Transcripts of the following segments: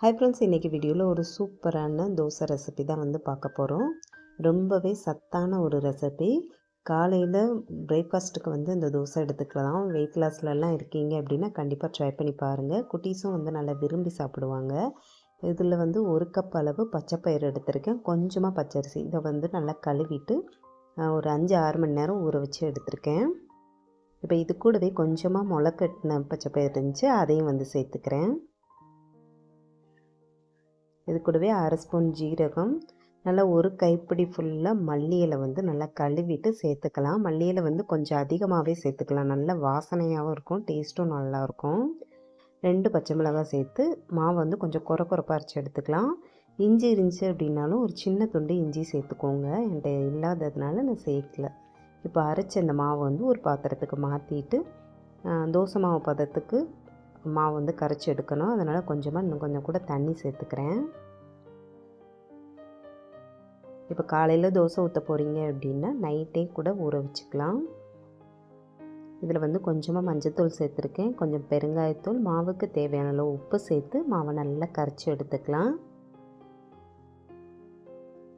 Hi friends இன்றைக்கி வீடியோவில் ஒரு சூப்பரான தோசை ரெசிபி தான் வந்து பார்க்க போகிறோம் ரொம்பவே சத்தான ஒரு ரெசிபி காலையில் பிரேக்ஃபாஸ்ட்டுக்கு வந்து இந்த தோசை எடுத்துக்கலாம். வெயிட் லாஸ்லலாம் இருக்கீங்க அப்படின்னா கண்டிப்பாக ட்ரை பண்ணி பாருங்கள் குட்டீஸும் வந்து நல்லா விரும்பி சாப்பிடுவாங்க. இதில் வந்து ஒரு கப் அளவு பச்சைப்பயிறு எடுத்திருக்கேன். கொஞ்சமாக பச்சரிசி. இதை வந்து நல்லா கழுவிட்டு ஒரு அஞ்சு ஆறு மணி நேரம் ஊற வச்சு எடுத்திருக்கேன். இப்போ இது கூடவே கொஞ்சமாக முளைக்கட்டின பச்சைப்பயிறு இருந்துச்சு. அதையும் வந்து சேர்த்துக்கிறேன். இது கூடவே அரை ஸ்பூன் ஜீரகம் நல்லா ஒரு கைப்பிடி ஃபுல்லாக மல்லியலை வந்து நல்லா கழுவிட்டு சேர்த்துக்கலாம். மல்லியில் வந்து கொஞ்சம் அதிகமாகவே சேர்த்துக்கலாம். நல்ல வாசனையாகவும் இருக்கும் டேஸ்ட்டும் நல்லாயிருக்கும் ரெண்டு பச்சை மிளகாய் சேர்த்து மாவு வந்து கொஞ்சம் குறை குறைப்பாக அரைச்சி எடுத்துக்கலாம். இஞ்சி இருந்துச்சு அப்படின்னாலும் ஒரு சின்ன துண்டு இஞ்சி சேர்த்துக்கோங்க. என்கிட்ட இல்லாததுனால நான் சேர்க்கல. இப்போ அரைச்ச இந்த மாவு வந்து ஒரு பாத்திரத்துக்கு மாற்றிட்டு தோசை மாவு பதத்துக்கு மாவு வந்து கரைச்சி எடுக்கணும். அதனால் கொஞ்சமாக இன்னும் கொஞ்சம் கூட தண்ணி சேர்த்துக்கிறேன். இப்போ காலையில் தோசை ஊற்ற போகிறீங்க அப்படின்னா நைட்டே கூட ஊற வச்சுக்கலாம். இதில் வந்து கொஞ்சமாக மஞ்சத்தூள் சேர்த்துருக்கேன். கொஞ்சம் பெருங்காயத்தூள் மாவுக்கு தேவையான அளவு உப்பு சேர்த்து மாவை நல்லா கரைச்சி எடுத்துக்கலாம்.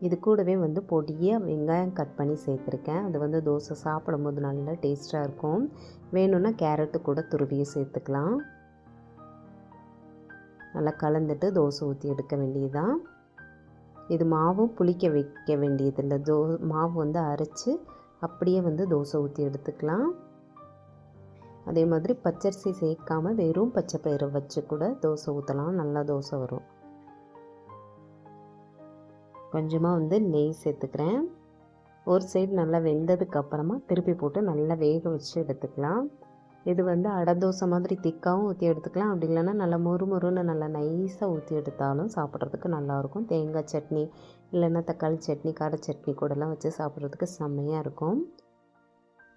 இது கூடவே வந்து பொடியாக வெங்காயம் கட் பண்ணி சேர்த்துருக்கேன். அது வந்து தோசை சாப்பிடும்போது நல்லா டேஸ்ட்டாக இருக்கும். வேணும்னா கேரட்டு கூட துருவியை சேர்த்துக்கலாம். நல்லா கலந்துட்டு தோசை ஊற்றி எடுக்க வேண்டியதுதான். இது மாவும் புளிக்க வைக்க வேண்டியதில்லை தோ மாவு வந்து அரைச்சி அப்படியே வந்து தோசை ஊற்றி எடுத்துக்கலாம். அதே மாதிரி பச்சரிசி சேர்க்காம வெறும் பச்சை பயிரை வச்சு கூட தோசை ஊற்றலாம் நல்லா தோசை வரும். கொஞ்சமாக வந்து நெய் சேர்த்துக்கிறேன். ஒரு சைடு நல்லா வெந்ததுக்கு அப்புறமா திருப்பி போட்டு நல்லா வேக வச்சு எடுத்துக்கலாம். இது வந்து அடை தோசை மாதிரி திக்காகவும் ஊற்றி எடுத்துக்கலாம். அப்படி இல்லைன்னா நல்லா மொறு மொறுன்னு நல்லா நைஸாக ஊற்றி எடுத்தாலும் சாப்பிட்றதுக்கு நல்லாயிருக்கும். தேங்காய் சட்னி இல்லைன்னா தக்காளி சட்னி காடை சட்னி கூடலாம் வச்சு சாப்பிட்றதுக்கு செம்மையாக இருக்கும்.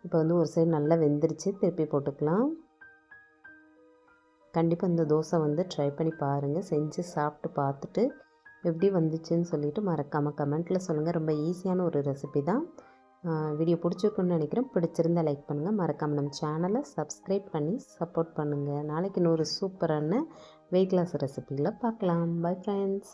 இப்போ வந்து ஒரு சைடு நல்லா வெந்துருச்சு. திருப்பி போட்டுக்கலாம். கண்டிப்பாக இந்த தோசை வந்து ட்ரை பண்ணி பாருங்கள் செஞ்சு சாப்பிட்டு பார்த்துட்டு எப்படி வந்துச்சுன்னு சொல்லிவிட்டு மறக்காமல் கமெண்ட்டில் சொல்லுங்கள் ரொம்ப ஈஸியான ஒரு ரெசிபி தான். வீடியோ பிடிச்சிருக்குன்னு நினைக்கிறேன். பிடிச்சிருந்தால் லைக் பண்ணுங்கள் மறக்காமல் நம்ம சேனலை சப்ஸ்கிரைப் பண்ணி சப்போர்ட் பண்ணுங்கள் நாளைக்கு இன்னொரு சூப்பரான வெயிட் லாஸ் ரெசிபியில் பார்க்கலாம். Bye friends